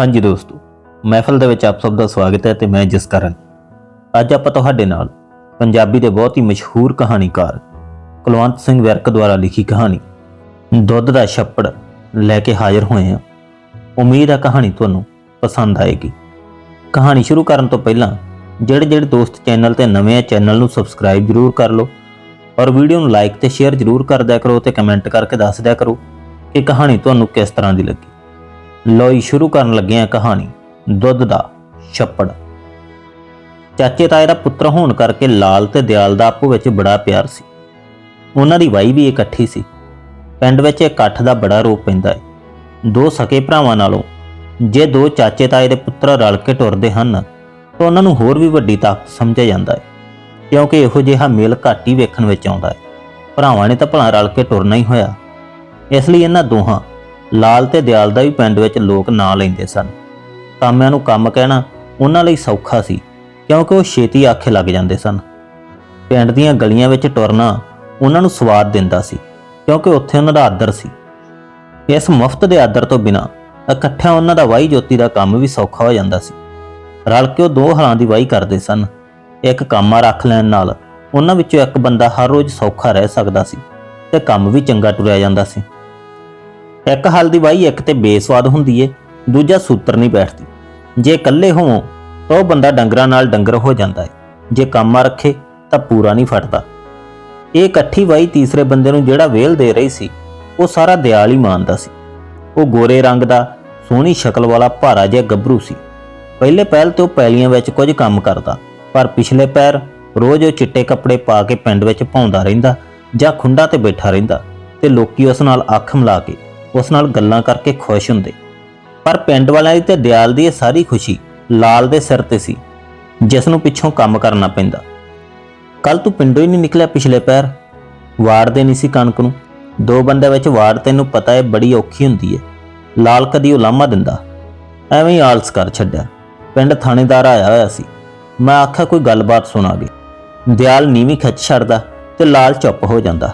ਹਾਂਜੀ ਦੋਸਤੋ, ਮਹਿਫਲ ਦੇ ਵਿੱਚ ਆਪ ਸਭ ਦਾ ਸਵਾਗਤ ਹੈ ਤੇ ਮੈਂ ਜਸਕਰਨ। ਅੱਜ ਆਪਾਂ ਤੁਹਾਡੇ ਨਾਲ ਪੰਜਾਬੀ ਦੇ ਬਹੁਤ ਹੀ ਮਸ਼ਹੂਰ ਕਹਾਣੀਕਾਰ ਕੁਲਵੰਤ ਸਿੰਘ ਵਿਰਕ ਦੁਆਰਾ ਲਿਖੀ ਕਹਾਣੀ, ਦੁੱਧ ਦਾ ਛੱਪੜ ਲੈ ਕੇ ਹਾਜ਼ਰ ਹੋਏ ਹਾਂ। ਉਮੀਦ ਹੈ ਕਹਾਣੀ ਤੁਹਾਨੂੰ ਪਸੰਦ ਆਏਗੀ। ਕਹਾਣੀ ਸ਼ੁਰੂ ਕਰਨ ਤੋਂ ਪਹਿਲਾਂ ਜਿਹੜੇ ਜਿਹੜੇ ਦੋਸਤ ਚੈਨਲ ਤੇ ਨਵੇਂ ਆ, ਚੈਨਲ ਨੂੰ ਸਬਸਕ੍ਰਾਈਬ ਜ਼ਰੂਰ ਕਰ ਲਓ ਔਰ ਵੀਡੀਓ ਨੂੰ ਲਾਈਕ ਤੇ ਸ਼ੇਅਰ ਜ਼ਰੂਰ ਕਰ ਦਿਆ ਕਰੋ ਤੇ ਕਮੈਂਟ ਕਰਕੇ ਦੱਸ ਦਿਆ ਕਰੋ ਕਿ ਕਹਾਣੀ ਤੁਹਾਨੂੰ ਕਿਸ ਤਰ੍ਹਾਂ ਦੀ ਲੱਗੀ। ਲੋਈ ਸ਼ੁਰੂ ਕਰਨ ਲੱਗੇ ਹਾਂ ਕਹਾਣੀ, ਦੁੱਧ ਦਾ ਛੱਪੜ। ਚਾਚੇ ਤਾਏ ਦਾ ਪੁੱਤਰ ਹੋਣ ਕਰਕੇ ਲਾਲ ਤੇ ਦਿਆਲ ਦਾ ਆਪੋ ਵਿੱਚ ਬੜਾ ਪਿਆਰ ਸੀ। ਉਹਨਾਂ ਦੀ ਵਾਈ ਵੀ ਇਕੱਠੀ ਸੀ। ਪਿੰਡ ਵਿੱਚ ਇਕੱਠ ਦਾ ਬੜਾ ਰੋਪ ਪੈਂਦਾ ਹੈ ਦੋ ਸਕੇ ਭਰਾਵਾਂ ਨਾਲੋਂ ਜੇ ਦੋ ਚਾਚੇ ਤਾਏ ਦੇ ਪੁੱਤਰ ਰਲ ਕੇ ਟੁਰਦੇ ਹਨ, ਤਾਂ ਉਹਨਾਂ ਨੂੰ ਹੋਰ ਵੀ ਵੱਡੀ ਤਾਕਤ ਸਮਝਿਆ ਜਾਂਦਾ ਹੈ ਕਿਉਂਕਿ ਇਹੋ ਜਿਹਾ ਮੇਲ ਘੱਟ ਹੀ ਵੇਖਣ ਵਿੱਚ ਆਉਂਦਾ ਹੈ ਭਰਾਵਾਂ ਨੇ ਤਾਂ ਭਲਾ ਰਲ ਕੇ ਟੁਰਨਾ ਹੀ ਹੋਇਆ। ਇਸ ਲਈ ਇਹਨਾਂ ਦੋਹਾਂ ਲਾਲ ਤੇ ਦਿਆਲ ਦਾ ਵੀ ਪਿੰਡ ਵਿੱਚ ਲੋਕ ਨਾਂ ਲੈਂਦੇ ਸਨ। ਕਾਮਿਆਂ ਨੂੰ ਕੰਮ ਕਹਿਣਾ ਉਹਨਾਂ ਲਈ ਸੌਖਾ ਸੀ, ਕਿਉਂਕਿ ਉਹ ਛੇਤੀ ਆਖੇ ਲੱਗ ਜਾਂਦੇ ਸਨ। ਪਿੰਡ ਦੀਆਂ ਗਲੀਆਂ ਵਿੱਚ ਟੁਰਨਾ ਉਹਨਾਂ ਨੂੰ ਸਵਾਦ ਦਿੰਦਾ ਸੀ, ਕਿਉਂਕਿ ਉੱਥੇ ਉਹਨਾਂ ਦਾ ਆਦਰ ਸੀ। ਇਸ ਮੁਫਤ ਦੇ ਆਦਰ ਤੋਂ ਬਿਨਾ ਇਕੱਠਿਆਂ ਉਹਨਾਂ ਦਾ ਵਾਈ ਜੋਤੀ ਦਾ ਕੰਮ ਵੀ ਸੌਖਾ ਹੋ ਜਾਂਦਾ ਸੀ। ਰਲ ਕੇ ਉਹ ਦੋ ਹਲਾਂ ਦੀ ਵਾਈ ਕਰਦੇ ਸਨ। ਇੱਕ ਕਾਮਾ ਰੱਖ ਲੈਣ ਨਾਲ ਉਹਨਾਂ ਵਿੱਚੋਂ ਇੱਕ ਬੰਦਾ ਹਰ ਰੋਜ਼ ਸੌਖਾ ਰਹਿ ਸਕਦਾ ਸੀ ਤੇ ਕੰਮ ਵੀ ਚੰਗਾ ਟੁਰਿਆ ਜਾਂਦਾ ਸੀ। ਇੱਕ ਹਲ ਦੀ ਵਾਈ ਇੱਕ ਤੇ ਬੇਸਵਾਦ ਹੁੰਦੀ ਏ, ਦੂਜਾ ਸੂਤਰ ਨਹੀਂ ਬੈਠਦੀ। ਜੇ ਇਕੱਲੇ ਹੋਵੋ, ਤਾਂ ਉਹ ਬੰਦਾ ਡੰਗਰਾਂ ਨਾਲ ਡੰਗਰ ਹੋ ਜਾਂਦਾ ਹੈ ਜੇ ਕੰਮਾ ਰੱਖੇ, ਤਾਂ ਪੂਰਾ ਨਹੀਂ ਫਟਦਾ। ਇਹ ਇਕੱਠੀ ਵਾਈ ਤੀਸਰੇ ਬੰਦੇ ਨੂੰ ਜਿਹੜਾ ਵੇਲ ਦੇ ਰਹੀ ਸੀ, ਉਹ ਸਾਰਾ ਦਿਆਲ ਹੀ ਮੰਨਦਾ ਸੀ। ਉਹ ਗੋਰੇ ਰੰਗ ਦਾ, ਸੋਹਣੀ ਸ਼ਕਲ ਵਾਲਾ ਭਾਰਾ ਜਿਹਾ ਗੱਭਰੂ ਸੀ। ਪਹਿਲੇ ਪਹਿਲ ਤੋਂ ਉਹ ਪੈਲੀਆਂ ਵਿੱਚ ਕੁਝ ਕੰਮ ਕਰਦਾ, ਪਰ ਪਿਛਲੇ ਪੈਰ ਰੋਜ਼ ਉਹ ਚਿੱਟੇ ਕੱਪੜੇ ਪਾ ਕੇ ਪਿੰਡ ਵਿੱਚ ਭੌਂਦਾ ਰਹਿੰਦਾ ਜਾਂ ਖੁੰਡਾ ਤੇ ਬੈਠਾ ਰਹਿੰਦਾ ਤੇ ਲੋਕੀ ਉਸ ਨਾਲ ਅੱਖ ਮਿਲਾ ਕੇ ਉਸ ਨਾਲ ਗੱਲਾਂ ਕਰਕੇ ਖੁਸ਼ ਹੁੰਦੇ। ਪਰ ਪਿੰਡ ਵਾਲਿਆਂ ਦੀ ਤੇ ਦਿਆਲ ਦੀ ਇਹ ਸਾਰੀ ਖੁਸ਼ੀ ਲਾਲ ਦੇ ਸਿਰ ਤੇ ਸੀ, ਜਿਸ ਨੂੰ ਪਿੱਛੋਂ ਕੰਮ ਕਰਨਾ ਪੈਂਦਾ। ਕੱਲ ਤੂੰ ਪਿੰਡੋਂ ਹੀ ਨਹੀਂ ਨਿਕਲਿਆ ਪਿਛਲੇ ਪੈਰ। ਵਾੜਦੇ ਨਹੀਂ ਸੀ ਕਣਕ ਨੂੰ। ਦੋ ਬੰਦਿਆਂ ਵਿੱਚ ਵਾੜ ਤੈਨੂੰ ਪਤਾ ਹੈ ਬੜੀ ਔਖੀ ਹੁੰਦੀ ਹੈ ਲਾਲ ਕਦੀ ਉਲਾਮਾ ਦਿੰਦਾ। ਐਵੇਂ ਹੀ ਆਲਸ ਕਰ ਛੱਡਿਆ। ਪਿੰਡ ਥਾਣੇਦਾਰ ਆਇਆ ਹੋਇਆ ਸੀ। ਮੈਂ ਆਖਿਆ ਕੋਈ ਗੱਲਬਾਤ ਸੁਣਾ ਗਈ ਦਿਆਲ ਨੀਵੀਂ ਖਿੱਚ ਛੱਡਦਾ ਤੇ ਲਾਲ ਚੁੱਪ ਹੋ ਜਾਂਦਾ।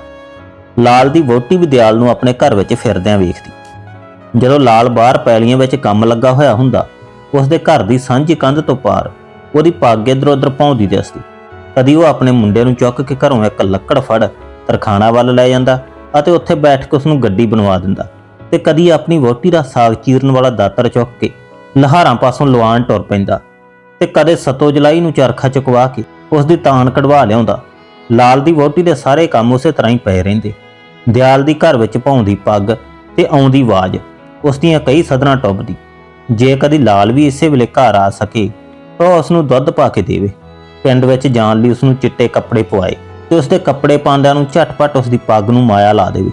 ਲਾਲ ਦੀ ਵੋਟੀ ਵੀ ਦਿਆਲ ਨੂੰ ਆਪਣੇ ਘਰ ਵਿੱਚ ਫਿਰਦਿਆਂ ਵੇਖਦੀ। ਜਦੋਂ ਲਾਲ ਬਾਹਰ ਪੈਲੀਆਂ ਵਿੱਚ ਕੰਮ ਲੱਗਾ ਹੋਇਆ ਹੁੰਦਾ ਉਸ ਦੇ ਘਰ ਦੀ ਸਾਂਝੀ ਕੰਧ ਤੋਂ ਪਾਰ ਉਹਦੀ ਪੱਗ ਇੱਧਰ ਉੱਧਰ ਪਾਉਂਦੀ ਦਿਸਦੀ ਕਦੀ ਉਹ ਆਪਣੇ ਮੁੰਡੇ ਨੂੰ ਚੁੱਕ ਕੇ ਘਰੋਂ ਇੱਕ ਲੱਕੜ ਫੜ ਤਰਖਾਣਾ ਵੱਲ ਲੈ ਜਾਂਦਾ ਅਤੇ ਉੱਥੇ ਬੈਠ ਕੇ ਉਸ ਨੂੰ ਗੱਡੀ ਬਣਵਾ ਦਿੰਦਾ ਤੇ ਕਦੀ ਆਪਣੀ ਵੋਟੀ ਦਾ ਸਾਗ ਚੀਰਨ ਵਾਲਾ ਦਾਤਰ ਚੁੱਕ ਕੇ ਲਹਾਰਾਂ ਪਾਸੋਂ ਲਵਾਨ ਟੁਰ ਪੈਂਦਾ ਤੇ ਕਦੇ ਸਤੋ ਜਲਾਈ ਨੂੰ ਚਰਖਾ ਚੁਕਵਾ ਕੇ ਉਸ ਦੀ ਤਾਨ ਕਢਵਾ ਲਿਆਉਂਦਾ। ਲਾਲ ਦੀ ਵੋਟੀ ਦੇ ਸਾਰੇ ਕੰਮ ਉਸੇ ਤਰ੍ਹਾਂ ਹੀ ਪਏ ਰਹਿੰਦੇ। ਦਿਆਲ ਦੀ ਘਰ ਵਿੱਚ ਪਾਉਂਦੀ ਪੱਗ ਤੇ ਆਉਂਦੀ ਆਵਾਜ਼। ਉਸ ਦੀਆਂ ਕਈ ਸਦਰਾਂ ਟੁੱਬਦੀ। ਜੇ ਕਦੀ ਲਾਲ ਵੀ ਇਸੇ ਵੇਲੇ ਘਰ ਆ ਸਕੇ, ਤਾਂ ਉਸ ਨੂੰ ਦੁੱਧ ਪਾ ਕੇ ਦੇਵੇ। ਪਿੰਡ ਵਿੱਚ ਜਾਣ ਲਈ ਉਸ ਨੂੰ ਚਿੱਟੇ ਕੱਪੜੇ ਪਵਾਏ ਤੇ ਉਸ ਦੇ ਕੱਪੜੇ ਪਾਉਂਦਿਆਂ ਨੂੰ ਝਟਪਟ ਉਸ ਦੀ ਪੱਗ ਨੂੰ ਮਾਇਆ ਲਾ ਦੇਵੇ।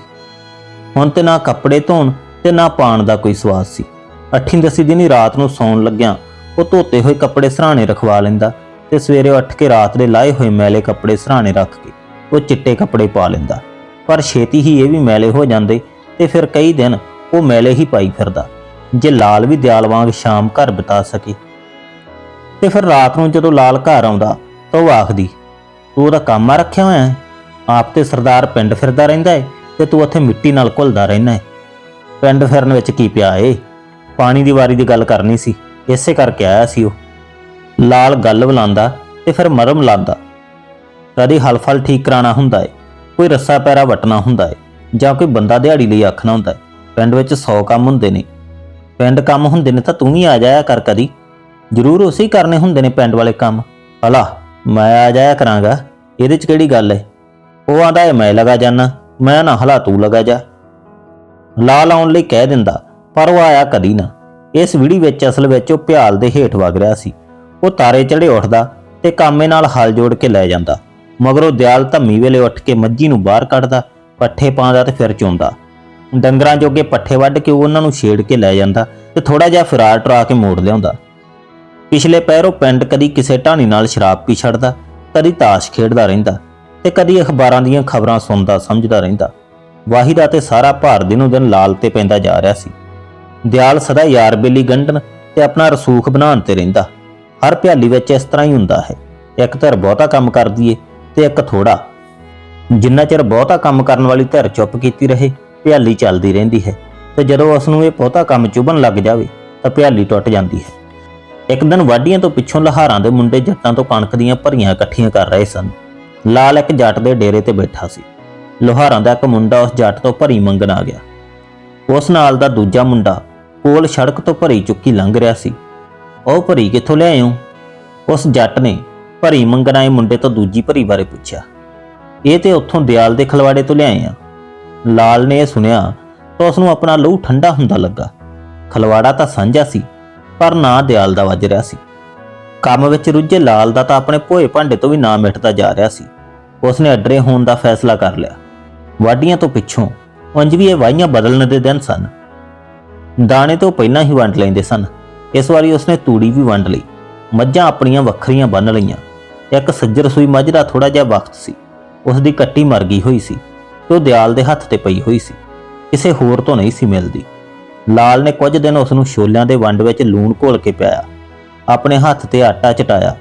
ਹੁਣ ਤੇ ਨਾ ਕੱਪੜੇ ਧੋਣ ਤੇ ਨਾ ਪਾਣ ਦਾ ਕੋਈ ਸਵਾਦ ਸੀ। ਅੱਠੀਂ ਦਸੀ ਦਿਨੀ ਰਾਤ ਨੂੰ ਸੌਣ ਲੱਗਿਆ ਉਹ ਧੋਤੇ ਹੋਏ ਕੱਪੜੇ ਸਰਾਣੇ ਰਖਵਾ ਲੈਂਦਾ ਤੇ ਸਵੇਰੇ ਉੱਠ ਕੇ ਰਾਤ ਦੇ ਲਾਏ ਹੋਏ ਮੈਲੇ ਕੱਪੜੇ ਸਰਾਣੇ ਰੱਖ ਕੇ ਉਹ ਚਿੱਟੇ ਕੱਪੜੇ ਪਾ ਲੈਂਦਾ। ਪਰ ਛੇਤੀ ਹੀ ਇਹ ਵੀ ਮੈਲੇ ਹੋ ਜਾਂਦੇ ਤੇ ਫਿਰ ਕਈ ਦਿਨ ਉਹ ਮੈਲੇ ਹੀ ਪਾਈ ਫਿਰਦਾ, ਜੇ ਲਾਲ ਵੀ ਦਿਆਲ ਵਾਂਗ ਸ਼ਾਮ ਘਰ ਬਿਤਾ ਸਕੇ। ਤੇ ਫਿਰ ਰਾਤ ਨੂੰ ਜਦੋਂ ਲਾਲ ਘਰ ਆਉਂਦਾ ਤਾਂ ਉਹ ਆਖਦੀ, ਤੂੰ ਉਹਦਾ ਕੰਮ ਆ ਰੱਖਿਆ ਹੋਇਆ ਹੈ? ਆਪ ਤੇ ਸਰਦਾਰ ਪਿੰਡ ਫਿਰਦਾ ਰਹਿੰਦਾ ਹੈ ਤੇ ਤੂੰ ਉੱਥੇ ਮਿੱਟੀ ਨਾਲ ਘੁਲਦਾ ਰਹਿਣਾ ਹੈ। ਪਿੰਡ ਫਿਰਨ ਵਿੱਚ ਕੀ ਪਿਆ ਏ? ਪਾਣੀ ਦੀ ਵਾਰੀ ਦੀ ਗੱਲ ਕਰਨੀ ਸੀ, ਇਸੇ ਕਰਕੇ ਆਇਆ ਸੀ ਉਹ। ਲਾਲ ਗੱਲ ਬੁਲਾਉਂਦਾ ਤੇ ਫਿਰ ਮਰਮ ਲਾਉਂਦਾ ਕਦੀ ਹਲਫਲ ਠੀਕ ਕਰਾਣਾ ਹੁੰਦਾ ਏ। ਕੋਈ ਰੱਸਾ ਪੈਰਾ ਵਟਣਾ ਹੁੰਦਾ ਹੈ ਜਾਂ ਕੋਈ ਬੰਦਾ ਦਿਹਾੜੀ ਲਈ ਆਖਣਾ ਹੁੰਦਾ ਏ, ਪਿੰਡ ਵਿੱਚ 100 ਕੰਮ ਹੁੰਦੇ ਨੇ। ਪਿੰਡ ਕੰਮ ਹੁੰਦੇ ਨੇ ਤਾਂ ਤੂੰ ਵੀ ਆ ਜਾਇਆ ਕਰ ਕਦੀ। ਜ਼ਰੂਰ ਉਸੇ ਕਰਨੇ ਹੁੰਦੇ ਨੇ ਪਿੰਡ ਵਾਲੇ ਕੰਮ। ਭਲਾ, ਮੈਂ ਆ ਜਾਇਆ ਕਰਾਂਗਾ, ਇਹਦੇ 'ਚ ਕਿਹੜੀ ਗੱਲ ਹੈ ਉਹ ਆਂਦਾ ਏ, ਮੈਂ ਲਗਾ ਜਾਣਾ ਮੈਂ ਨਾ ਹਲਾ ਤੂੰ ਲਗਾ ਜਾ। ਲਾ ਲਾਉਣ ਲਈ ਕਹਿ ਦਿੰਦਾ, ਪਰ ਉਹ ਆਇਆ ਕਦੀ ਨਾ। ਇਸ ਵੀੜੀ ਵਿੱਚ, ਅਸਲ ਵਿੱਚ ਉਹ ਭਿਆਲ ਦੇ ਹੇਠ ਵਗ ਰਿਹਾ ਸੀ। ਉਹ ਤਾਰੇ ਚੜੇ ਉੱਠਦਾ ਤੇ ਕਾਮੇ ਨਾਲ ਹਲ ਜੋੜ ਕੇ ਲੈ ਜਾਂਦਾ। ਮਗਰੋਂ ਦਿਆਲ ਧੰਮੀ ਵੇਲੇ ਉੱਠ ਕੇ ਮੱਝੀ ਨੂੰ ਬਾਹਰ ਕੱਢਦਾ, ਪੱਠੇ ਪਾਉਂਦਾ ਤੇ ਫਿਰ ਚੋਂਦਾ ਡੰਗਰਾਂ ਜੋਗੇ ਪੱਠੇ ਵੱਢ ਕੇ ਉਹਨਾਂ ਨੂੰ ਛੇੜ ਕੇ ਲੈ ਜਾਂਦਾ ਤੇ ਥੋੜਾ ਜਿਹਾ ਫਰਾਰ ਟਰਾ ਕੇ ਮੋੜ ਲਿਆਉਂਦਾ। ਪਿਛਲੇ ਪੈਰੋਂ ਪਿੰਡ ਕਦੀ ਕਿਸੇ ਢਾਣੀ ਨਾਲ ਸ਼ਰਾਬ ਪੀ ਛੱਡਦਾ, ਕਦੀ ਤਾਸ਼ ਖੇਡਦਾ ਰਹਿੰਦਾ ਤੇ ਕਦੀ ਅਖਬਾਰਾਂ ਦੀਆਂ ਖਬਰਾਂ ਸੁਣਦਾ, ਸਮਝਦਾ ਰਹਿੰਦਾ। ਵਾਹਿਦਾ ਤੇ ਸਾਰਾ ਭਾਰ ਦਿਨੋਂ ਦਿਨ ਲਾਲ ਤੇ ਪੈਂਦਾ ਜਾ ਰਿਹਾ ਸੀ। ਦਿਆਲ ਸਦਾ ਯਾਰ ਬੇਲੀ ਗੰਢਣ ਤੇ ਆਪਣਾ ਰਸੂਖ ਬਣਾਉਣ ਤੇ ਰਹਿੰਦਾ। ਹਰ ਭਿਆਲੀ ਵਿੱਚ ਇਸ ਤਰ੍ਹਾਂ ਹੀ ਹੁੰਦਾ ਹੈ। ਇੱਕ ਧਰ ਬਹੁਤਾ ਕੰਮ ਕਰਦੀ ਏ ਤੇ ਇੱਕ ਥੋੜਾ। ਜਿੰਨਾ ਚਿਰ ਬਹੁਤਾ ਕੰਮ ਕਰਨ ਵਾਲੀ ਧਿਰ ਚੁੱਪ ਕੀਤੀ ਰਹੇ, ਭਿਆਲੀ ਚੱਲਦੀ ਰਹਿੰਦੀ ਹੈ। ਤੇ ਜਦੋਂ ਉਸ ਨੂੰ ਇਹ ਬਹੁਤਾ ਕੰਮ ਚੁਭਣ ਲੱਗ ਜਾਵੇ, ਤਾਂ ਭਿਆਲੀ ਟੁੱਟ ਜਾਂਦੀ ਹੈ। ਇੱਕ ਦਿਨ ਵਾਢੀਆਂ ਤੋਂ ਪਿੱਛੋਂ ਲਹਾਰਾਂ ਦੇ ਮੁੰਡੇ ਜੱਟਾਂ ਤੋਂ ਕਣਕ ਦੀਆਂ ਭਰੀਆਂ ਇਕੱਠੀਆਂ ਕਰ ਰਹੇ ਸਨ। ਲਾਲ ਇੱਕ ਜੱਟ ਦੇ ਡੇਰੇ ਤੇ ਬੈਠਾ ਸੀ। ਲੋਹਾਰਾਂ ਦਾ ਇੱਕ ਮੁੰਡਾ ਉਸ ਜੱਟ ਤੋਂ ਭਰੀ ਮੰਗਣ ਆ ਗਿਆ। ਉਸ ਨਾਲ ਦਾ ਦੂਜਾ ਮੁੰਡਾ ਕੋਲ ਸੜਕ ਤੋਂ ਭਰੀ ਚੁੱਕੀ ਲੰਘ ਰਿਹਾ ਸੀ। ਉਹ ਭਰੀ ਕਿੱਥੋਂ ਲਿਆਇਓ ਉਸ ਜੱਟ ਨੇ ਭਰੀ ਮੰਗਣਾ ਆਏ ਮੁੰਡੇ ਤੋਂ ਦੂਜੀ ਭਰੀ ਬਾਰੇ ਪੁੱਛਿਆ। ਇਹ ਤੇ ਉੱਥੋਂ ਦਿਆਲ ਦੇ ਖਲਵਾੜੇ ਤੋਂ ਲਿਆਏ ਆ। ਲਾਲ ਨੇ ਇਹ ਸੁਣਿਆ ਤਾਂ ਉਸ ਨੂੰ ਆਪਣਾ ਲਹੂ ਠੰਡਾ ਹੁੰਦਾ ਲੱਗਾ। ਖਲਵਾੜਾ ਤਾਂ ਸਾਂਝਾ ਸੀ, ਪਰ ਨਾ ਦਿਆਲ ਦਾ ਵੱਜ ਰਿਹਾ ਸੀ। ਕੰਮ ਵਿੱਚ ਰੁੱਝੇ ਲਾਲ ਦਾ ਤਾਂ ਆਪਣੇ ਭੋਏ ਭਾਂਡੇ ਤੋਂ ਵੀ ਨਾ ਮਿਟਦਾ ਜਾ ਰਿਹਾ ਸੀ। ਉਸਨੇ ਅਡਰੇ ਹੋਣ ਦਾ ਫੈਸਲਾ ਕਰ ਲਿਆ। ਵਾਢੀਆਂ ਤੋਂ ਪਿੱਛੋਂ ਉਂਝ ਵੀ ਇਹ ਵਾਹੀਆਂ ਬਦਲਣ ਦੇ ਦਿਨ ਸਨ। ਦਾਣੇ ਤੋਂ ਪਹਿਲਾਂ ਹੀ ਵੰਡ ਲੈਂਦੇ ਸਨ। ਇਸ ਵਾਰੀ ਉਸਨੇ ਤੂੜੀ ਵੀ ਵੰਡ ਲਈ। ਮੱਝਾਂ ਆਪਣੀਆਂ ਵੱਖਰੀਆਂ ਬੰਨ ਲਈਆਂ। ਇੱਕ ਸੱਜਰ ਸੂਈ ਮੱਝ ਦਾ ਥੋੜਾ ਜਿਹਾ ਵਕਤ ਸੀ। ਉਸ ਦੀ ਕੱਟੀ ਮਰ ਗਈ ਹੋਈ ਸੀ ਤੇ ਉਹ ਦਿਆਲ ਦੇ ਹੱਥ ਤੇ ਪਈ ਹੋਈ ਸੀ। ਕਿਸੇ ਹੋਰ ਤੋਂ ਨਹੀਂ ਸੀ ਮਿਲਦੀ। ਲਾਲ ਨੇ ਕੁਝ ਦਿਨ ਉਸ ਨੂੰ ਛੋਲਿਆਂ ਦੇ ਵੰਡ ਵਿੱਚ ਲੂਣ ਘੋਲ ਕੇ ਪਿਆਇਆ। ਆਪਣੇ ਹੱਥ ਤੇ ਆਟਾ ਚਟਾਇਆ।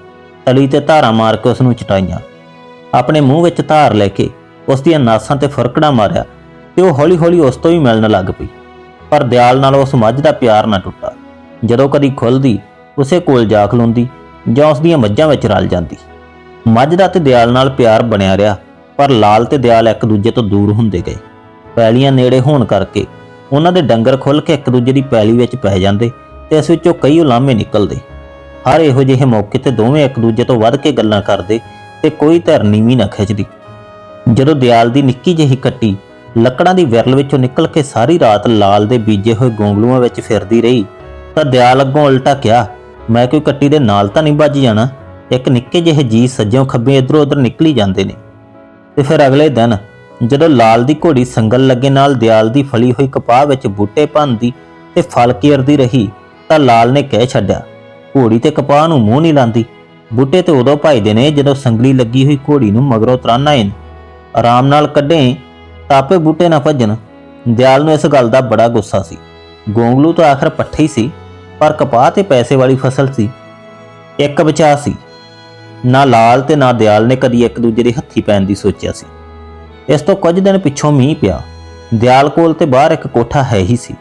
ਤਲੀ ਤੇ ਧਾਰਾਂ ਮਾਰ ਕੇ ਉਸ ਨੂੰ ਚਟਾਈਆਂ। ਆਪਣੇ ਮੂੰਹ ਵਿੱਚ ਧਾਰ ਲੈ ਕੇ ਉਸ ਦੀਆਂ ਨਾਸਾਂ ਤੇ ਫਰਕੜਾ ਮਾਰਿਆ ਤੇ ਉਹ ਹੌਲੀ-ਹੌਲੀ ਉਸ ਤੋਂ ਵੀ ਮਿਲਣ ਲੱਗ ਪਈ। ਪਰ ਦਿਆਲ ਨਾਲ ਉਸ ਮੱਝ ਦਾ ਪਿਆਰ ਨਾ ਟੁੱਟਾ। ਜਦੋਂ ਕਦੀ ਖੁੱਲਦੀ ਉਸੇ ਕੋਲ ਜਾ ਖਲੋਂਦੀ ਜਾਂ ਉਸ ਦੀਆਂ ਮੱਝਾਂ ਵਿੱਚ ਰਲ ਜਾਂਦੀ। ਮੱਝ ਦਾ ਤੇ ਦਿਆਲ ਨਾਲ ਪਿਆਰ ਬਣਿਆ ਰਿਹਾ, ਪਰ ਲਾਲ ਤੇ ਦਿਆਲ ਇੱਕ ਦੂਜੇ ਤੋਂ ਦੂਰ ਹੁੰਦੇ ਗਏ। ਪੈਲੀਆਂ ਨੇੜੇ ਹੋਣ ਕਰਕੇ ਉਹਨਾਂ ਦੇ ਡੰਗਰ ਖੁੱਲ ਕੇ ਇੱਕ ਦੂਜੇ ਦੀ ਪੈਲੀ ਵਿੱਚ ਪੈ ਜਾਂਦੇ ਤੇ ਇਸ ਵਿੱਚੋਂ ਕਈ ਉਲਾਮੇ ਨਿਕਲਦੇ। ਹਰ ਇਹੋ ਜਿਹੇ ਮੌਕੇ ਤੇ ਦੋਵੇਂ ਇੱਕ ਦੂਜੇ ਤੋਂ ਵੱਧ ਕੇ ਗੱਲਾਂ ਕਰਦੇ ਤੇ ਕੋਈ ਧਰਨੀ ਨੀਵੀਂ ਨਾ ਖਿੱਚਦੀ। ਜਦੋਂ ਦਿਆਲ ਦੀ ਨਿੱਕੀ ਜਿਹੀ ਕੱਟੀ ਲੱਕੜਾਂ ਦੀ ਵਿਰਲ ਵਿੱਚੋਂ ਨਿਕਲ ਕੇ ਸਾਰੀ ਰਾਤ ਲਾਲ ਦੇ ਬੀਜੇ ਹੋਏ ਗੋਂਗਲੂਆਂ ਵਿੱਚ ਫਿਰਦੀ ਰਹੀ, ਤਾਂ ਦਿਆਲ ਅੱਗੋਂ ਉਲਟਾ ਕਿਹਾ, ਮੈਂ ਕੋਈ ਕੱਟੀ ਦੇ ਨਾਲ ਤਾਂ ਨਹੀਂ ਵੱਜ ਜਾਣਾ? ਇੱਕ ਨਿੱਕੇ ਜਿਹੇ ਜੀ ਸੱਜਿਓਂ ਖੱਬੇ ਇਧਰੋਂ ਉਧਰ ਨਿਕਲੀ ਜਾਂਦੇ ਨੇ। ਤੇ ਫਿਰ ਅਗਲੇ ਦਿਨ ਜਦੋਂ ਲਾਲ ਦੀ ਘੋੜੀ ਸੰਗਲ ਲੱਗੇ ਨਾਲ ਦਿਆਲ ਦੀ ਫਲੀ ਹੋਈ ਕਪਾਹ ਵਿੱਚ ਬੂਟੇ ਭੰਦੀ ਤੇ ਫਲ ਕੀਰਦੀ ਰਹੀ ਤਾਂ ਲਾਲ ਨੇ ਕਹਿ ਛੱਡਿਆ, ਘੋੜੀ ਤੇ ਕਪਾਹ ਨੂੰ ਮੂੰਹ ਨਹੀਂ ਲਾਂਦੀ। ਬੂਟੇ ਤੇ ਉਦੋਂ ਭਾਈਦੇ ਨੇ ਜਦੋਂ ਸੰਗਲੀ ਲੱਗੀ ਹੋਈ ਘੋੜੀ ਨੂੰ ਮਗਰੋਂ ਤਰਾਨਾ ਏ ਆਰਾਮ ਨਾਲ ਕੱਢੇ, ਤਾਪੇ ਬੂਟੇ ਨਾ ਭੱਜਣ। ਦਿਆਲ ਨੂੰ ਇਸ ਗੱਲ ਦਾ ਬੜਾ ਗੁੱਸਾ ਸੀ। ਗੋਂਗਲੂ ਤਾਂ ਆਖਰ ਪੱਠੇ ਹੀ ਸੀ, ਪਰ ਕਪਾਹ ਤੇ ਪੈਸੇ ਵਾਲੀ ਫਸਲ ਸੀ। ਇੱਕ ਬਚਾ ਸੀ। ਨਾ ਲਾਲ ਤੇ ਨਾ ਦਿਆਲ ਨੇ ਕਦੀ ਇੱਕ ਦੂਜੇ ਦੇ ਹੱਥੀ ਪੈਣ ਦੀ ਸੋਚਿਆ ਸੀ। ਇਸ ਤੋਂ ਕੁਝ ਦਿਨ ਪਿੱਛੋਂ ਮੀਂਹ ਪਿਆ। ਦਿਆਲ ਕੋਲ ਤੇ ਬਾਹਰ ਇੱਕ ਕੋਠਾ ਹੈ ਹੀ ਸੀ,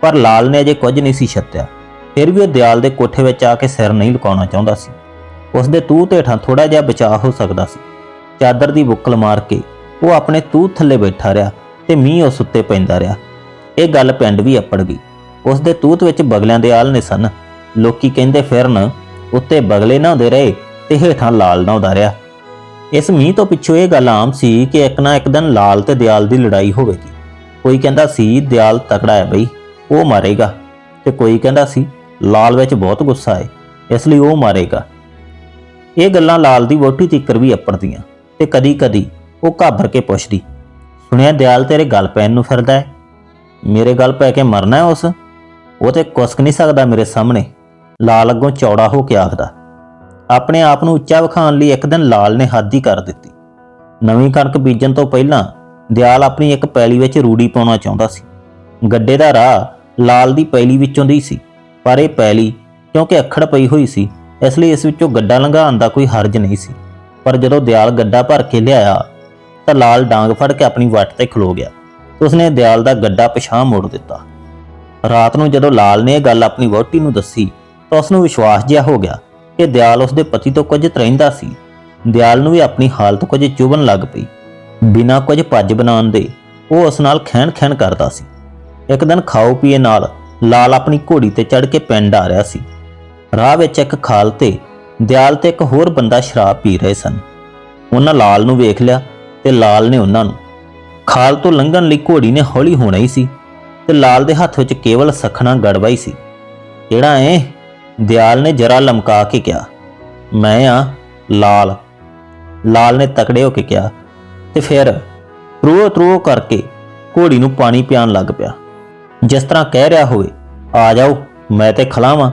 ਪਰ ਲਾਲ ਨੇ ਅਜੇ ਕੁਝ ਨਹੀਂ ਸੀ ਛੱਤਿਆ। ਫਿਰ ਵੀ ਉਹ ਦਿਆਲ ਦੇ ਕੋਠੇ ਵਿੱਚ ਆ ਕੇ ਸਿਰ ਨਹੀਂ ਲੁਕਾਉਣਾ ਚਾਹੁੰਦਾ ਸੀ। ਉਸ ਦੇ ਤੂਹ ਤੇ ਹੇਠਾਂ ਥੋੜਾ ਜਿਹਾ ਬਚਾਅ ਹੋ ਸਕਦਾ ਸੀ। ਚਾਦਰ ਦੀ ਬੁੱਕਲ ਮਾਰ ਕੇ ਉਹ ਆਪਣੇ ਤੂਹ ਥੱਲੇ ਬੈਠਾ ਰਿਹਾ ਤੇ ਮੀਂਹ ਉਸ ਉੱਤੇ ਪੈਂਦਾ ਰਿਹਾ। ਇਹ ਗੱਲ ਪਿੰਡ ਵੀ ਅੱਪੜ ਗਈ। ਉਸ ਦੇ ਤੂਤ ਵਿੱਚ ਬਗਲਿਆਂ ਦੇ ਆਲ ਨੇ ਸਨ। ਲੋਕੀ ਕਹਿੰਦੇ ਫਿਰਨ, ਉੱਤੇ ਬਗਲੇ ਨਾ ਹੁੰਦੇ ਰਹੇ। ਤੇ ਹੇਠਾਂ ਲਾਲ ਨਹਾਉਂਦਾ ਰਿਹਾ ਇਸ ਮੀਂਹ ਤੋਂ ਪਿੱਛੋਂ ਇਹ ਗੱਲ ਆਮ ਸੀ ਕਿ ਇੱਕ ਨਾ ਇੱਕ ਦਿਨ ਲਾਲ ਤੇ ਦਿਆਲ ਦੀ ਲੜਾਈ ਹੋਵੇਗੀ। ਕੋਈ ਕਹਿੰਦਾ ਸੀ, ਦਿਆਲ ਤਕੜਾ ਹੈ ਬਈ, ਉਹ ਮਾਰੇਗਾ। ਤੇ ਕੋਈ ਕਹਿੰਦਾ ਸੀ, ਲਾਲ ਵਿੱਚ ਬਹੁਤ ਗੁੱਸਾ ਹੈ, ਇਸ ਲਈ ਉਹ ਮਾਰੇਗਾ। ਇਹ ਗੱਲਾਂ ਲਾਲ ਦੀ ਵੋਟੀ ਤੀਕਰ ਵੀ ਅੱਪੜਦੀਆਂ ਤੇ ਕਦੀ-ਕਦੀ ਉਹ ਘਾਬਰ ਕੇ ਪੁੱਛਦੀ, ਸੁਣਿਆ ਦਿਆਲ ਤੇਰੇ ਗੱਲ ਪੈਣ ਨੂੰ ਫਿਰਦਾ ਹੈ? ਮੇਰੇ ਗੱਲ ਪੈ ਕੇ ਮਰਨਾ ਹੈ ਉਸ? ਉਹ ਤੇ ਕੁਸਕ ਨਹੀਂ ਸਕਦਾ ਮੇਰੇ ਸਾਹਮਣੇ। ਲਾਲ ਅੱਗੋਂ ਚੌੜਾ ਹੋ ਕੇ ਆਖਦਾ ਆਪਣੇ ਆਪ ਨੂੰ ਉੱਚਾ ਵਿਖਾਉਣ ਲਈ ਇੱਕ ਦਿਨ ਲਾਲ ਨੇ ਹੱਦ ਹੀ ਕਰ ਦਿੱਤੀ। ਨਵੀਂ ਕਣਕ ਬੀਜਣ ਤੋਂ ਪਹਿਲਾਂ ਦਿਆਲ ਆਪਣੀ ਇੱਕ ਪੈਲੀ ਵਿੱਚ ਰੂੜੀ ਪਾਉਣਾ ਚਾਹੁੰਦਾ ਸੀ। ਗੱਡੇ ਦਾ ਰਾਹ ਲਾਲ ਦੀ ਪੈਲੀ ਵਿੱਚੋਂ ਦੀ ਸੀ, ਪਰ ਇਹ ਪੈਲੀ ਕਿਉਂਕਿ ਅੱਖੜ ਪਈ ਹੋਈ ਸੀ, ਇਸ ਲਈ ਇਸ ਵਿੱਚੋਂ ਗੱਡਾ ਲੰਘਾਉਣ ਦਾ ਕੋਈ ਹਰਜ ਨਹੀਂ ਸੀ। ਪਰ ਜਦੋਂ ਦਿਆਲ ਗੱਡਾ ਭਰ ਕੇ ਲਿਆਇਆ, ਤਾਂ ਲਾਲ ਡਾਂਗ ਫੜ ਕੇ ਆਪਣੀ ਵੱਟ ਤੇ ਖਲੋ ਗਿਆ। ਉਸਨੇ ਦਿਆਲ ਦਾ ਗੱਡਾ ਪਿਛਾਂ ਮੋੜ ਦਿੱਤਾ। ਰਾਤ ਨੂੰ ਜਦੋਂ ਲਾਲ ਨੇ ਇਹ ਗੱਲ ਆਪਣੀ ਵਹੁਟੀ ਨੂੰ ਦੱਸੀ, ਤਾਂ ਉਸ ਨੂੰ ਵਿਸ਼ਵਾਸ ਜਿਹਾ ਹੋ ਗਿਆ ਕਿ ਦਿਆਲ ਉਸ ਦੇ ਪਤੀ ਤੋਂ ਕੁਝ ਤਰਹਿੰਦਾ ਸੀ। ਦਿਆਲ ਨੂੰ ਵੀ ਆਪਣੀ ਹਾਲਤ ਕੁਝ ਚੁਭਣ ਲੱਗ ਪਈ। ਬਿਨਾਂ ਕੁਝ ਭੱਜ ਬਣਾਉਣ ਦੇ ਉਹ ਉਸ ਨਾਲ ਖੈਣ ਖੈਣ ਕਰਦਾ ਸੀ। ਇੱਕ ਦਿਨ ਖਾਓ ਪੀਏ ਨਾਲ ਲਾਲ ਆਪਣੀ ਘੋੜੀ ਤੇ ਚੜ ਕੇ ਪਿੰਡ ਆ ਰਿਹਾ ਸੀ। ਰਾਹ ਵਿੱਚ ਇੱਕ ਖਾਲ ਤੇ ਦਿਆਲ ਤੇ ਇੱਕ ਹੋਰ ਬੰਦਾ ਸ਼ਰਾਬ ਪੀ ਰਹੇ ਸਨ। ਉਹਨਾਂ ਲਾਲ ਨੂੰ ਵੇਖ ਲਿਆ ਤੇ ਲਾਲ ਨੇ ਉਹਨਾਂ ਨੂੰ ਖਾਲ ਤੋਂ ਲੰਘਣ ਲਈ ਘੋੜੀ ਨੇ ਹੌਲੀ ਹੋਣਾ ਹੀ ਸੀ ਤੇ ਲਾਲ ਦੇ ਹੱਥ ਵਿੱਚ ਕੇਵਲ ਸਖਣਾ ਗੜਵਾ ਹੀ ਸੀ। ਕਿਹੜਾ ਏ ਦਿਆਲ ਨੇ ਜਰਾ ਲਮਕਾ ਕੇ ਕਿਹਾ, ਮੈਂ ਆ, ਲਾਲ। ਲਾਲ ਨੇ ਤਕੜੇ ਹੋ ਕੇ ਕਿਹਾ ਤੇ ਫਿਰ ਤਰੋ ਤਰੋ ਕਰਕੇ ਘੋੜੀ ਨੂੰ ਪਾਣੀ ਪਿਆਣ ਲੱਗ ਪਿਆ। ਜਿਸ ਤਰ੍ਹਾਂ ਕਹਿ ਰਿਹਾ ਹੋਵੇ, ਆ ਜਾਓ, ਮੈਂ ਤੇ ਖਲਾਵਾਂ।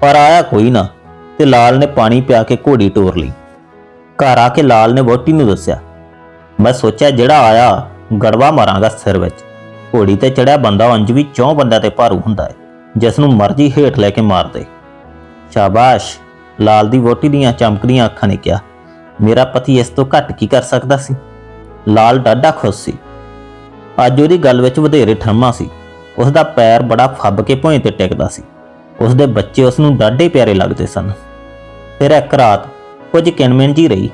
ਪਰ ਆਇਆ ਕੋਈ ਨਾ ਤੇ ਲਾਲ ਨੇ ਪਾਣੀ ਪਿਆ ਕੇ ਘੋੜੀ ਟੋਰ ਲਈ। ਘਰ ਆ ਕੇ ਲਾਲ ਨੇ ਵੋਟੀ ਨੂੰ ਦੱਸਿਆ, ਮੈਂ ਸੋਚਿਆ ਜਿਹੜਾ ਆਇਆ, ਗੜਵਾ ਮਾਰਾਂਗਾ ਸਿਰ ਵਿੱਚ। ਘੋੜੀ ਤੇ ਚੜਿਆ ਬੰਦਾ ਉਂਝ ਵੀ ਚੌਂ ਬੰਦਾ ਤੇ ਭਾਰੂ ਹੁੰਦਾ ਹੈ ਜਿਸ ਨੂੰ ਮਰਜ਼ੀ ਹੇਠ ਲੈ ਕੇ ਮਾਰ ਦੇ। ਸ਼ਾਬਾਸ਼। ਲਾਲ ਦੀ ਵੋਟੀ ਦੀਆਂ ਚਮਕਦੀਆਂ ਅੱਖਾਂ ਨੇ ਕਿਹਾ, ਮੇਰਾ ਪਤੀ ਇਸ ਤੋਂ ਘੱਟ ਕੀ ਕਰ ਸਕਦਾ ਸੀ? ਲਾਲ ਡਾਢਾ ਖੁਸ਼ ਸੀ। ਅੱਜ ਉਹਦੀ ਗੱਲ ਵਿੱਚ ਵਧੇਰੇ ਠਰਮਾ ਸੀ। ਉਸ ਦਾ ਪੈਰ ਬੜਾ ਫੱਬ ਕੇ ਭੋਏ ਤੇ ਟਿਕਦਾ ਸੀ। ਉਸ ਦੇ ਬੱਚੇ ਉਸ ਨੂੰ ਡਾਢੇ ਪਿਆਰੇ ਲੱਗਦੇ ਸਨ। ਫਿਰ ਇੱਕ ਰਾਤ ਕੁਝ ਕਿਣਮਿਨ ਜੀ ਰਹੀ।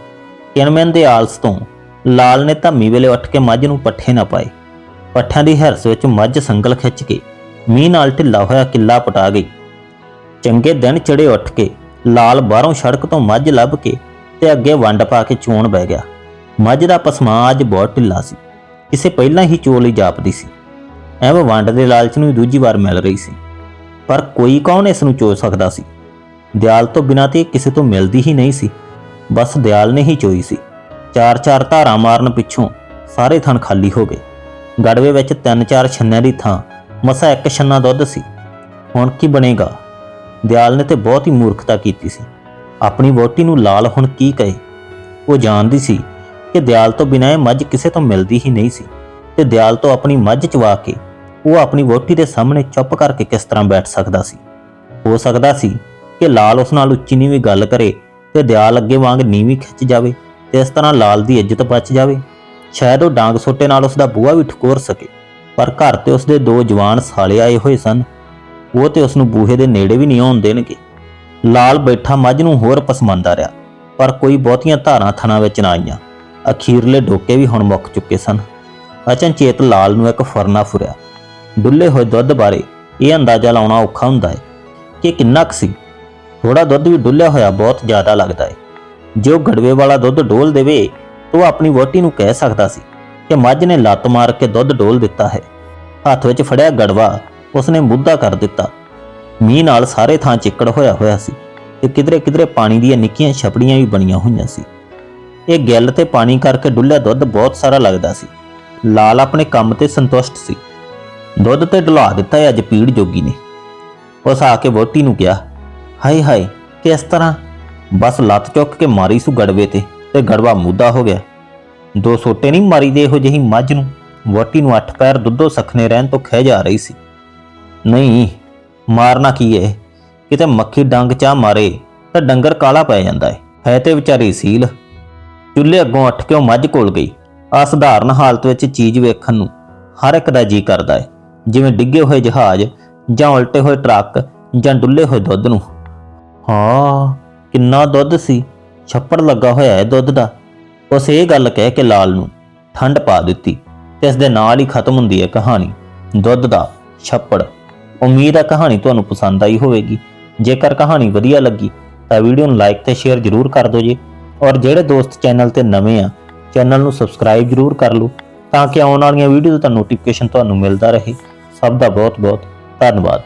ਕਿਣਮਿਨ ਦੇ ਆਲਸ ਤੋਂ ਲਾਲ ਨੇ ਧੰਮੀ ਵੇਲੇ ਉੱਠ ਕੇ ਮੱਝ ਨੂੰ ਪੱਠੇ ਨਾ ਪਾਏ। ਪੱਠਿਆਂ ਦੀ ਹਿਰਸ ਵਿੱਚ ਮੱਝ ਸੰਗਲ ਖਿੱਚ ਕੇ ਮੀਂਹ ਨਾਲ ਢਿੱਲਾ ਹੋਇਆ ਕਿੱਲਾ ਪਟਾ ਗਈ। ਚੰਗੇ ਦਿਨ ਚੜੇ ਉੱਠ ਕੇ, ਲਾਲ ਬਾਹਰੋਂ ਸੜਕ ਤੋਂ ਮੱਝ ਲੱਭ ਕੇ ਤੇ ਅੱਗੇ ਵੰਡ ਪਾ ਕੇ ਚੋਣ ਬਹਿ ਗਿਆ। ਮੱਝ ਦਾ ਪਸਮਾ ਅੱਜ ਬਹੁਤ ਢਿੱਲਾ ਸੀ। ਕਿਸੇ ਪਹਿਲਾਂ ਹੀ ਚੋ ਲਈ ਜਾਪਦੀ ਸੀ। ਐਵੇਂ ਵੰਡ ਦੇ ਲਾਲਚ ਨੂੰ ਦੂਜੀ ਵਾਰ ਮਿਲ ਰਹੀ ਸੀ। ਪਰ ਕੋਈ ਕੌਣ ਇਸ ਨੂੰ ਚੋ ਸਕਦਾ ਸੀ? ਦਿਆਲ ਤੋਂ ਬਿਨਾਂ ਤੇ ਇਹ ਕਿਸੇ ਤੋਂ ਮਿਲਦੀ ਹੀ ਨਹੀਂ ਸੀ। ਬਸ ਦਿਆਲ ਨੇ ਹੀ ਚੋਈ ਸੀ। ਚਾਰ ਚਾਰ ਧਾਰਾਂ ਮਾਰਨ ਪਿੱਛੋਂ ਸਾਰੇ ਥਣ ਖਾਲੀ ਹੋ ਗਏ। ਗੜਵੇ ਵਿੱਚ ਤਿੰਨ ਚਾਰ ਛੰਨਿਆਂ ਦੀ ਥਾਂ, ਮਸਾ ਇੱਕ ਛੰਨਾ ਦੁੱਧ ਸੀ। ਹੁਣ ਕੀ ਬਣੇਗਾ? ਦਿਆਲ ਨੇ ਤੇ ਬਹੁਤ ਹੀ ਮੂਰਖਤਾ ਕੀਤੀ ਸੀ। ਆਪਣੀ ਵੋਟੀ ਨੂੰ ਲਾਲ ਹੁਣ ਕੀ ਕਹੇ? ਉਹ ਜਾਣਦੀ ਸੀ ਕਿ ਦਿਆਲ ਤੋਂ ਬਿਨਾਂ ਇਹ ਮੱਝ ਕਿਸੇ ਤੋਂ ਮਿਲਦੀ ਹੀ ਨਹੀਂ ਸੀ। ਤੇ ਦਿਆਲ ਤੋਂ ਆਪਣੀ ਮੱਝ ਚਵਾ ਕੇ ਉਹ ਆਪਣੀ ਵੋਟੀ ਦੇ ਸਾਹਮਣੇ ਚੁੱਪ ਕਰਕੇ ਕਿਸ ਤਰ੍ਹਾਂ ਬੈਠ ਸਕਦਾ ਸੀ? ਹੋ ਸਕਦਾ ਸੀ ਕਿ ਲਾਲ ਉਸ ਨਾਲ ਉੱਚੀ ਨੀਵੀਂ ਗੱਲ ਕਰੇ ਤੇ ਦਿਆਲ ਅੱਗੇ ਵਾਂਗ ਨੀਵੀਂ ਖਿੱਚ ਜਾਵੇ ਤੇ ਇਸ ਤਰ੍ਹਾਂ ਲਾਲ ਦੀ ਇੱਜ਼ਤ ਬਚ ਜਾਵੇ। ਸ਼ਾਇਦ ਉਹ ਡਾਂਗ ਸੋਟੇ ਨਾਲ ਉਸ ਦਾ ਬੂਹਾ ਵੀ ਠਕੋਰ ਸਕੇ। ਪਰ ਘਰ ਤੇ ਉਸ ਦੇ ਦੋ ਜਵਾਨ ਸਾਲੇ ਆਏ ਹੋਏ ਸਨ। ਉਹ ਤੇ ਉਸ ਨੂੰ ਬੂਹੇ ਦੇ ਨੇੜੇ ਵੀ ਨਹੀਂ ਆਉਣ ਦੇਣਗੇ। ਲਾਲ ਬੈਠਾ ਮੱਝ ਨੂੰ ਹੋਰ ਪਸਮੰਦਾ ਰਿਹਾ, ਪਰ ਕੋਈ ਬਹੁਤੀਆਂ ਧਾਰਾਂ ਥਣਾ ਵਿੱਚ ਨਾ ਆਈਆਂ। ਅਖੀਰਲੇ ਡੋਕੇ ਵੀ ਹੁਣ ਮੁੱਕ ਚੁੱਕੇ ਸਨ। ਅਚਨਚੇਤ ਲਾਲ ਨੂੰ ਇੱਕ ਫਰਨਾ ਫੁਰਿਆ। ਡੁੱਲੇ ਹੋਏ ਦੁੱਧ ਬਾਰੇ ਇਹ ਅੰਦਾਜ਼ਾ ਲਾਉਣਾ ਔਖਾ ਹੁੰਦਾ ਹੈ ਕਿ ਕਿੰਨਾ ਕੁ ਸੀ। ਥੋੜਾ ਦੁੱਧ ਵੀ ਡੁੱਲਿਆ ਹੋਇਆ ਬਹੁਤ ਜ਼ਿਆਦਾ ਲੱਗਦਾ ਹੈ। ਜੇ ਉਹ ਗੜਵੇ ਵਾਲਾ ਦੁੱਧ ਡੋਲ ਦੇਵੇ, ਤਾਂ ਉਹ ਆਪਣੀ ਵੋਟੀ ਨੂੰ ਕਹਿ ਸਕਦਾ ਸੀ ਕਿ ਮੱਝ ਨੇ ਲੱਤ ਮਾਰ ਕੇ ਦੁੱਧ ਡੋਲ ਦਿੱਤਾ ਹੈ। ਹੱਥ ਵਿੱਚ ਫੜਿਆ ਗੜਵਾ ਉਸਨੇ ਮੁੱਦਾ ਕਰ ਦਿੱਤਾ। ਮੀਂਹ ਨਾਲ ਸਾਰੇ ਥਾਂ ਚਿੱਕੜ ਹੋਇਆ ਹੋਇਆ ਸੀ ਤੇ ਕਿਧਰੇ ਕਿਧਰੇ ਪਾਣੀ ਦੀਆਂ ਨਿੱਕੀਆਂ ਛਪੜੀਆਂ ਵੀ ਬਣੀਆਂ ਹੋਈਆਂ ਸੀ। ਇਹ ਗਿੱਲ ਤੇ ਪਾਣੀ ਕਰਕੇ ਡੁੱਲਿਆ ਦੁੱਧ ਬਹੁਤ ਸਾਰਾ ਲੱਗਦਾ ਸੀ। ਲਾਲ ਆਪਣੇ ਕੰਮ ਤੇ ਸੰਤੁਸ਼ਟ ਸੀ। ਦੁੱਧ ਤੇ ਢਲਾ ਦਿੱਤਾ ਹੈ ਅੱਜ ਪੀੜ ਜੋਗੀ ਨੇ। ਉਸ ਆ ਕੇ ਵੋਟੀ ਨੂੰ ਕਿਹਾ, ਹਾਏ ਹਾਏ, ਕਿਸ ਤਰ੍ਹਾਂ? ਬਸ ਲੱਤ ਚੁੱਕ ਕੇ ਮਾਰੀ ਸੂ ਗੜਵੇ ਤੇ ਤੇ ਗੜਵਾ ਮੁੱਦਾ ਹੋ ਗਿਆ। ਦੋ ਸੋਟੇ ਨਹੀਂ ਮਾਰੀ ਦੇ ਇਹੋ ਜਿਹੀ ਮੱਝ ਨੂੰ? ਵੋਟੀ ਨੂੰ ਅੱਠ ਪੈਰ ਦੁੱਧੋ ਸਖਨੇ ਰਹਿਣ ਤੋਂ ਖਹਿ ਜਾ ਰਹੀ ਸੀ। ਨਹੀਂ, ਮਾਰਨਾ ਕੀ ਏ? ਕਿਤੇ ਮੱਖੀ ਡੰਗ ਚਾ ਮਾਰੇ ਤਾਂ ਡੰਗਰ ਕਾਲਾ ਪੈ ਜਾਂਦਾ ਹੈ ਹੈ ਤੇ ਵਿਚਾਰੀ ਸੀਲ। ਚੁੱਲ੍ਹੇ ਅੱਗੋਂ ਉੱਠ ਕੇ ਉਹ ਮੱਝ ਕੋਲ ਗਈ? ਅਸਧਾਰਨ ਹਾਲਤ ਵਿੱਚ ਚੀਜ਼ ਵੇਖਣ ਨੂੰ ਹਰ ਇੱਕ ਦਾ ਜੀ ਕਰਦਾ ਹੈ ਜਿਵੇਂ ਡਿੱਗੇ ਹੋਏ ਜਹਾਜ਼ ਜਾਂ ਉਲਟੇ ਹੋਏ ਟਰੱਕ ਜਾਂ ਡੁੱਲੇ ਹੋਏ ਦੁੱਧ ਨੂੰ। ਹਾਂ, ਕਿੰਨਾ ਦੁੱਧ ਸੀ? ਛੱਪੜ ਲੱਗਾ ਹੋਇਆ ਹੈ ਦੁੱਧ ਦਾ। ਉਸ ਇਹ ਗੱਲ ਕਹਿ ਕੇ ਲਾਲ ਨੂੰ ਠੰਡ ਪਾ ਦਿੱਤੀ ਤੇ ਇਸ ਦੇ ਨਾਲ ਹੀ ਖਤਮ ਹੁੰਦੀ ਹੈ ਕਹਾਣੀ। ਦੁੱਧ ਦਾ ਛੱਪੜ। ਉਮੀਦ ਹੈ ਕਹਾਣੀ ਤੁਹਾਨੂੰ ਪਸੰਦ ਆਈ ਹੋਵੇਗੀ। ਜੇਕਰ ਕਹਾਣੀ ਵਧੀਆ ਲੱਗੀ, ਤਾਂ ਵੀਡੀਓ ਨੂੰ ਲਾਈਕ ਤੇ ਸ਼ੇਅਰ ਜ਼ਰੂਰ ਕਰ ਦਿਓ ਜੀ। ਔਰ ਜਿਹੜੇ ਦੋਸਤ ਚੈਨਲ ਤੇ ਨਵੇਂ ਆ, ਚੈਨਲ ਨੂੰ ਸਬਸਕ੍ਰਾਈਬ ਜ਼ਰੂਰ ਕਰ ਲਓ, ਤਾਂ ਕਿ ਆਉਣ ਵਾਲੀਆਂ ਵੀਡੀਓ ਦਾ ਨੋਟੀਫਿਕੇਸ਼ਨ ਤੁਹਾਨੂੰ ਮਿਲਦਾ ਰਹੇ। ਸਭ ਦਾ ਬਹੁਤ ਬਹੁਤ ਧੰਨਵਾਦ।